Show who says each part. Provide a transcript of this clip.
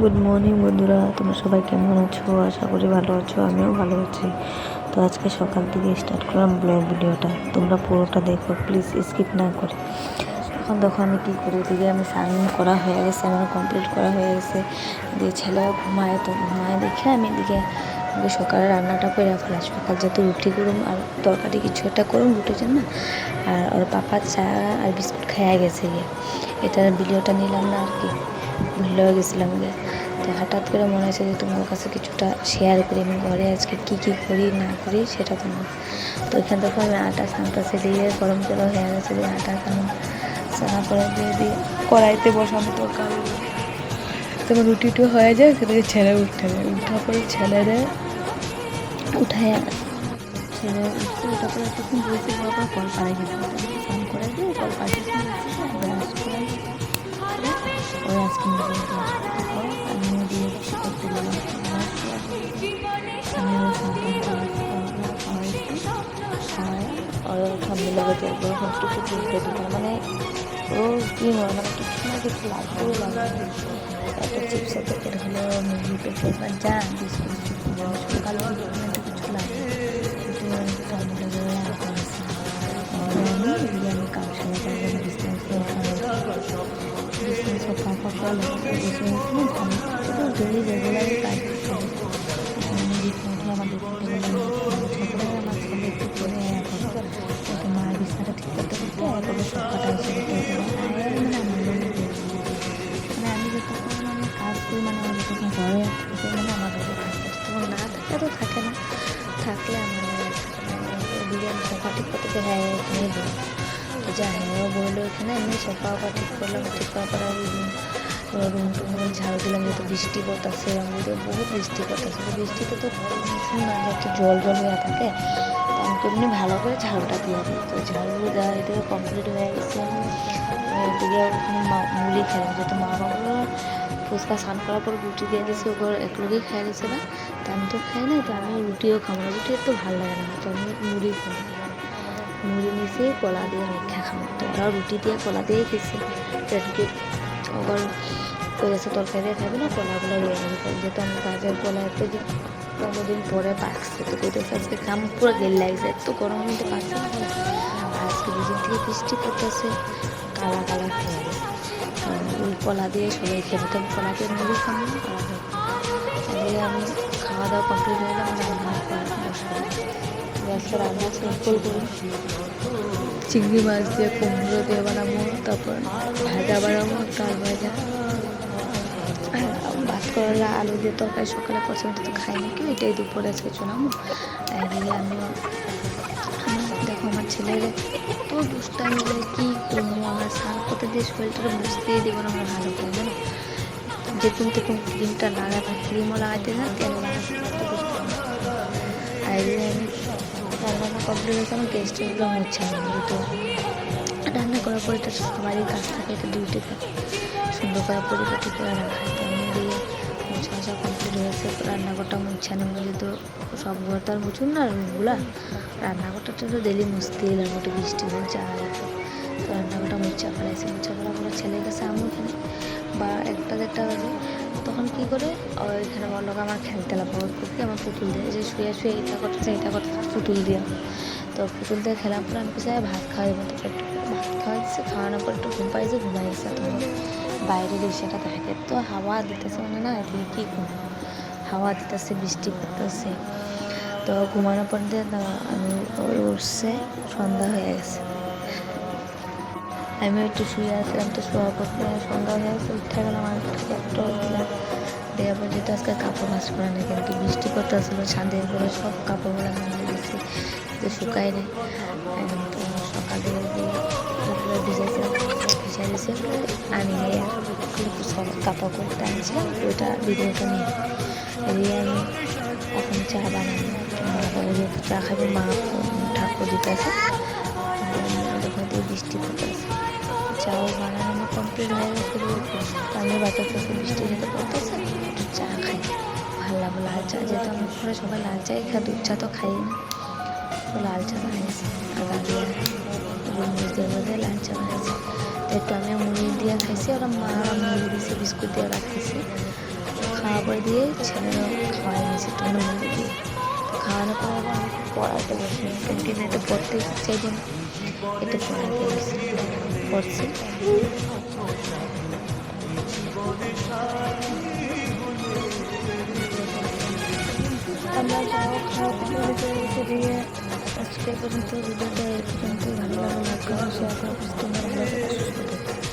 Speaker 1: Good morning বন্ধুরা। তোমরা সবাই কেমন আছো? আশা করি ভালো আছো, আমিও ভালো আছি। তো আজকে সকাল থেকে স্টার্ট করলাম ব্লগ ভিডিওটা। তোমরা পুরোটা দেখো প্লিজ স্কিপ না করে। এখন দেখো আমি কী করি এদিকে আমি স্নান করা হয়ে গেছে, আমার কমপ্লিট করা হয়ে গেছে। দিয়ে ছেলেও ঘুমায়, তো ঘুমায় দেখে আমি এদিকে আগে সকালে রান্নাটা করে ফেলা। সকাল যাতে রুটি করুম আর তরকারি কিছু একটা করুম রুটির জন্য আর ওর পাপা চা আর বিস্কুট খাইয়া গেছে গিয়ে। এটার ভিডিওটা নিলাম না আর কি। ভুলেও গেছিলাম গে তো হঠাৎ করে মনে হয়েছে যে তোমার কাছে কিছুটা শেয়ার করি, আমি ঘরে আজকে কী কী করি, না করি সেটা তোমার তো এখান থেকে আমি আটা সানটাছে দিয়ে গরম করে হয়ে গেছে দিয়ে আটা খানো সানা করে দিয়ে দিয়ে কড়াইতে বসানো তরকারি তোমার রুটিটা হয়ে যায়, সেটাকে ছেলে উঠতে যায় উঠার পরে ছেলেরে উঠায় ছেলে উঠছে ওটা পরে বসে হওয়ার পর কল পাড়ে গেছে। করে দিয়ে কল পাড়ে করে ওই আজকে মানে কি হয় মানে কিছু না কিছু লাগবেই লাগবে একটা চিপসের প্যাকেট হলো মুরগি যা কিছু লাগবে পাপা কল বিজনেস আমি ডেলি রেগুলারই কাজ আমার আমার এসে মানে আমি যতক্ষণ মানে কাজ করি মানে আমি যতক্ষণ ঘরে মানে আমার না থাকে না থাকলে আমার আমি সোফা যা হ্যাঁ বলল এখানে এমনি সোফা ঠিক করলাম ঠিক করার রুম টুম ঝাড়ু দিলাম, যেহেতু বৃষ্টি পড়তেছে, আমাদের বহুত বৃষ্টি পড়তেছে, তো বৃষ্টিতে তো না একটু জল জল হয়ে থাকে, তো এমনি ভালো করে ঝাড়ুটা দিয়ে দিই। তো ঝাড়ু দেওয়া এদিকে কমপ্লিট হয়ে গেছে এদিকে মুড়ি খেলাম, যেহেতু মা বাবা ফুচকা স্নান করার পর রুটি দিয়ে দিয়েছি ওপর একলগেই খেয়ে গেছে না, তো আমি তো খাই না তো আমি রুটিও খাব না, রুটি একটু ভালো লাগে না, তো আমি মুড়ি খাব মুড়ি মিশে কলা দিয়ে মেখা খাব, তো ওরা রুটি দিয়ে কলা দিয়ে খেয়েছে এদিকে আবার কই গেছে তরকারি দিয়ে খাবে না কলাগুলো রয়ে যাবে যেহেতু আমি গাছের কলা এত দিন দিন পরে পাকছে তো কইতেছে আজকে খাম পুরো গেল লাগছে, এত গরম মধ্যে পাকছে আজকে দুদিন থেকে বৃষ্টি পড়তেছে, কালা কালা খেয়ে ওই কলা দিয়ে সবাই খেতে তো দিয়ে মুড়ি খাব আর আমি খাওয়া দাওয়া কমপ্লিট হয়ে গেলাম রান্না বসবো। আজকে রান্না করি চিংড়ি মাছ দিয়ে, কুমড়ো দিয়ে বানাবো, তারপর ভাজা বানাবো, তার ভাজা। ভাত করলা আলু দিয়ে তরকারি, সকালে পছন্দ তো খাই না কেউ, এটাই দুপুরে আজকে চলামো এদিকে আমি দেখো আমার ছেলের এত দুষ্টামি কী করব আমার সার করতে দিয়ে শরীরটা বুঝতেই দেবো না আমার ভালো করব না যে কোন থেকে ক্রিমটা লাগাতে ক্রিমও লাগাতে না তেল লাগাতে আর আমি রান্না কমপ্লিট হয়েছে? আমার গেস্টগুলো হচ্ছে না। রান্না করার পরে তো সবারই কাজ থাকে এটা ডিউটি থাকে সুন্দর করে পরিপাটি করে রাখা তো আমি দিয়ে মোছা মোছা কমপ্লিট হয়েছে, রান্নাঘরটা মুছানো তো সব ঘর তো আর মুছুন না রুমগুলা রান্নাঘরটা তো ডেলি মুছতেই লাগে, একটু বৃষ্টি হোক যা তো রান্নাঘরটা মুছা ফেলাইছে মুছা ফেলা পরে ছেলের কাছে আমি এখানে বা একটা দেড়টা বাজে কী করে? আমার লোক আমার খেলতে লাগবো কুকি আমার পুতুল দিয়ে। যে শুয়ে শুয়ে এটা করতেছে এটা করতেছে পুতুল দিয়ে। তো পুতুল দিয়ে খেলার পরে আমি পিছিয়ে ভাত খাওয়াই মতো ভাত খাওয়াইছে খাওয়ানোর পর একটু ঘুম পাইছে, ঘুমাই গেছে তখন বাইরে দৃশ্যটা থাকে তো হাওয়া দিতেছে মানে না, এদিকে কী ঘুম হাওয়া দিতেছে, বৃষ্টি পড়তেছে। তো ঘুমানোর পর দিয়ে আমি উঠছে, সন্ধ্যা হয়ে গেছে। আমি একটু শুয়ে আসলাম তো শোয়া করতে, সন্ধ্যা হয়ে গেছে, উঠে গেলাম, আর একটা দিলাম। দেওয়ার পর যেহেতু আজকে কাপড় ভাস করা নেই কিন্তু বৃষ্টি করতে আসলো ছাদের করে সব কাপড়গুলো মেলে দিয়েছি তো শুকাই নেই। সকালে ভিজেছিলাম ভিজাই দিয়েছে আমি সব কাপড় করতে আনছিলাম ওইটা ভিডিওটা নিয়ে। দিয়ে আমি এখন চা বানাবো, মা চা খাবে, মা ঠাকুর দিতে আছে বৃষ্টি পড়তে আমি বাচ্চা বৃষ্টি যেতে পড়তেছে চা খাই ভালো লাগল লাল চা যেহেতু আমার ঘরে সবাই লাল চাই খায় দুধ চা তো খাই না তো লাল চা বানিয়েছি গোলমরিচ দিয়ে বোধহয় লাল চা বানিয়েছি তো একটু আমি মুড়ি দিয়ে খাইছি ওরা মা মুড়ি দিয়েছে বিস্কুট দিয়ে ওরা খাইছি করে দিয়ে ছেলেরা খাওয়াই নিয়েছে তোমরা মুড়ি দিয়ে তো খাওয়ানোর আবার পড়াতে বসি ক্যান্টিনে তো পড়তে চাইব না এটা পড়াতে বসি পড়ছি আমরা যাওয়া খাওয়া করে দিয়ে আজকে পর্যন্ত ভিডিওটা এই পর্যন্ত ভালো লাইক করো শেয়ার করো তোমরা